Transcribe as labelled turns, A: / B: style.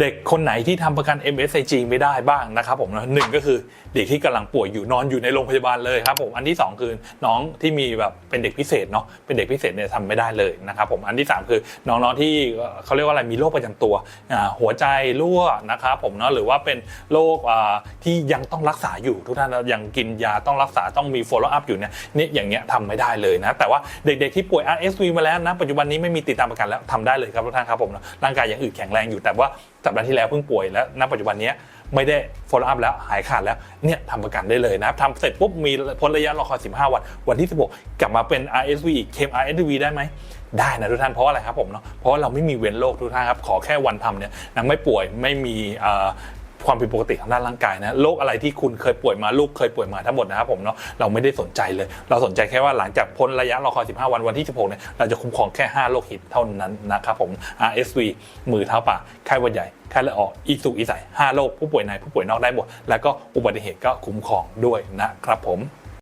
A: เด็กคนไหนที่ทำประกัน MSIG ไม่ได้บ้างนะครับผมนะหนึ่งก็คือเด็กที่กำลังป่วยอยู่นอนอยู่ในโรงพยาบาลเลยครับผมอันที่สองคือน้องที่มีแบบเป็นเด็กพิเศษเนาะเป็นเด็กพิเศษเนี่ยทำไม่ได้เลยนะครับผมอันที่สามคือน้องๆที่เขาเรียกว่าอะไรมีโรคประจำตัวหัวใจรั่วนะครับผมเนาะหรือว่าเป็นโรคที่ยังต้องรักษาอยู่ทุกท่านยังกินยาต้องรักษาต้องมี follow up อยู่เนี่ยนี่อย่างเงี้ยทำไม่ได้เลยนะแต่ว่าเด็กๆที่ป่วย RSV มาแล้วนะปัจจุบันนี้ไม่มีติดตามประกันแล้วทำได้เลยครับทุกท่านครับผมเนาะร่างกายยังอึดแข็งแรงอยู่แต่ว่าสัปดาห์ที่แล้วเพิ่งป่วยแล้วณปัจจุบันนี้ไม่ได้ follow up แล้วหายขาดแล้วเนี่ยทำประกันได้เลยนะครับทำเสร็จปุ๊บมีพ้นระยะรอคอย 15 วัน วันที่ 16 กลับมาเป็น RSV อีกเคม RSV ได้ไหมได้นะทุกท่านเพราะอะไรครับผมเนาะเพราะว่าเราไม่มีเว้นโรคทุกท่านครับขอแค่วันทำเนี่ยนางไม่ป่วยไม่มีอ่อ ความผิดปกติทางด้านร่างกายนะโรคอะไรที่คุณเคยป่วยมาลูกเคยป่วยมาทั้งหมดนะครับผมเนาะเราไม่ได้สนใจเลย เราสนใจแค่ว่าหลังจากพ้นระยะรอคอย 15 วันวันที่ 16เนี่ยเราจะคุ้มครองแค่ 5โรคหิตเท่านั้นนะครับผม RSV มือเท้าปากไข้หวัดใหญ่ไข้เลือดออกอีสุกอีใส5โรคผู้ป่วยในผู้ป่วยนอกได้หมดแล้วก็อุบัติเหตุก็คุ้มครองด้วยนะครับผม